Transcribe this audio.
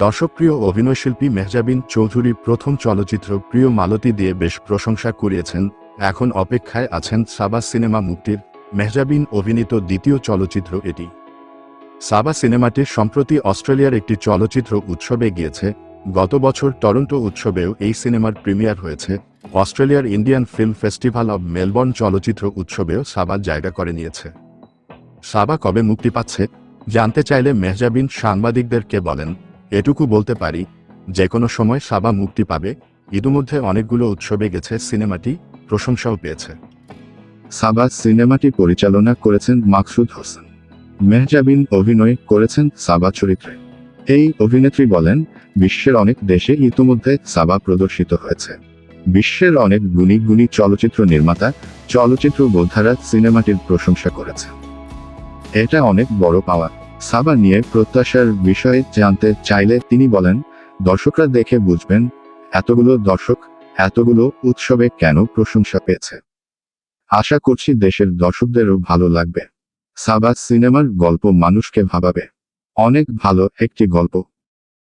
দর্শকপ্রিয় অভিনয়শিল্পী মেহজাবিন চৌধুরী প্রথম চলচ্চিত্র প্রিয় মালতী দিয়ে বেশ প্রশংসা কুড়িয়েছেন, এখন অপেক্ষায় আছেন সাবা সিনেমা মুক্তির, মেহজাবিন অভিনীত দ্বিতীয় চলচ্চিত্র এটি। সাবা সিনেমাটি সম্প্রতি অস্ট্রেলিয়ার একটি চলচ্চিত্র উৎসবে গিয়েছে, গত বছর টরন্টো উৎসবেও এই সিনেমার প্রিমিয়ার হয়েছে, অস্ট্রেলিয়ার Indian film festival of Melbourne চলচ্চিত্র উৎসবেও সাবা জায়গা করে নিয়েছে। সাবা কবে মুক্তি পাচ্ছে, জানতে চাইলে মেহজাবিন সাংবাদিকদেরকে বলেন। এটুকু বলতে পারি যে কোনো সময় সাবা মুক্তি পাবে, ইতিমধ্যে অনেকগুলো উৎসবে গেছে সিনেমাটি, প্রশংসাও পেয়েছে। সাবা সিনেমাটি পরিচালনা করেছেন মাকসুদ হোসেন। মেহজাবিন অভিনয় করেছেন সাবা চরিত্রে। এই অভিনেত্রী বলেন, বিশ্বের অনেক দেশে ইতিমধ্যে সাবা প্রদর্শিত হয়েছে। বিশ্বের অনেক গুণী গুণী চলচ্চিত্র নির্মাতা, চলচ্চিত্র বোদ্ধারা সিনেমাটির প্রশংসা করেছে এটা অনেক বড় পাওয়া। সাবা নিয়ে প্রত্যাশার বিষয়ে জানতে চাইলে তিনি বলেন, দর্শকরা দেখে বুঝবেন, এতগুলো দর্শক, এতগুলো উৎসবে কেন প্রশংসা পেয়েছে। আশা করছি দেশের দর্শকদেরও ভালো লাগবে। সাবা সিনেমার গল্প মানুষকে ভাবাবে। অনেক ভালো একটি গল্প।